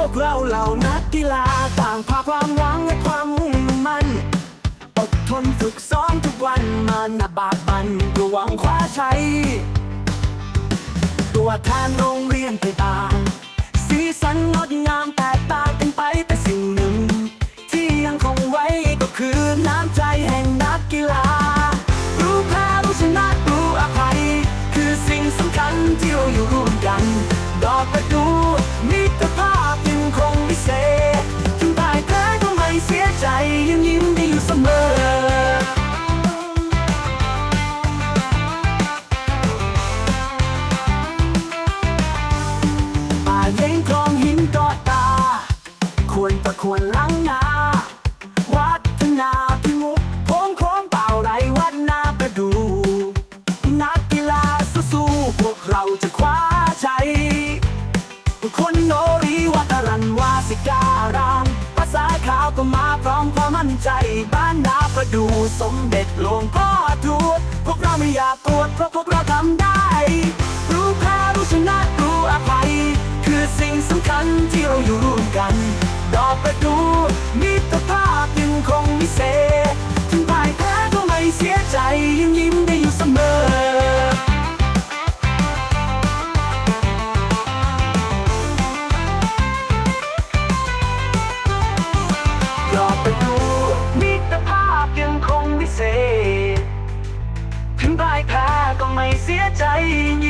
วกเราเหล่านักกีฬาต่างพาความหวังและความมุ่งมั่นอดทนฝึกซ้อมทุกวันมาหนับากบันเพื่อหวังคว้าชัยตัวแทนโรงเรียนต่าง ควรประควรล้างนา วัฒนาพิมุกโค้งโค้งเป่าไรวัดนาประดู นักกีฬาสู้ๆพวกเราจะคว้าชัยคนโนรีวัตรันวาสิการามภาษาขาวก็มาพร้อมความมั่นใจ บ้านนาประดูสมเด็จหลวงพ่อทวดพวกเราไม่อยากตรวจเพราะพวกเราทำได้ ยังยิ้มได้อยู่เสมอ ยอไปดูมิตรภาพยังคงวิเศษ ถึงพ่ายแพ้ก็ไม่เสียใจยิ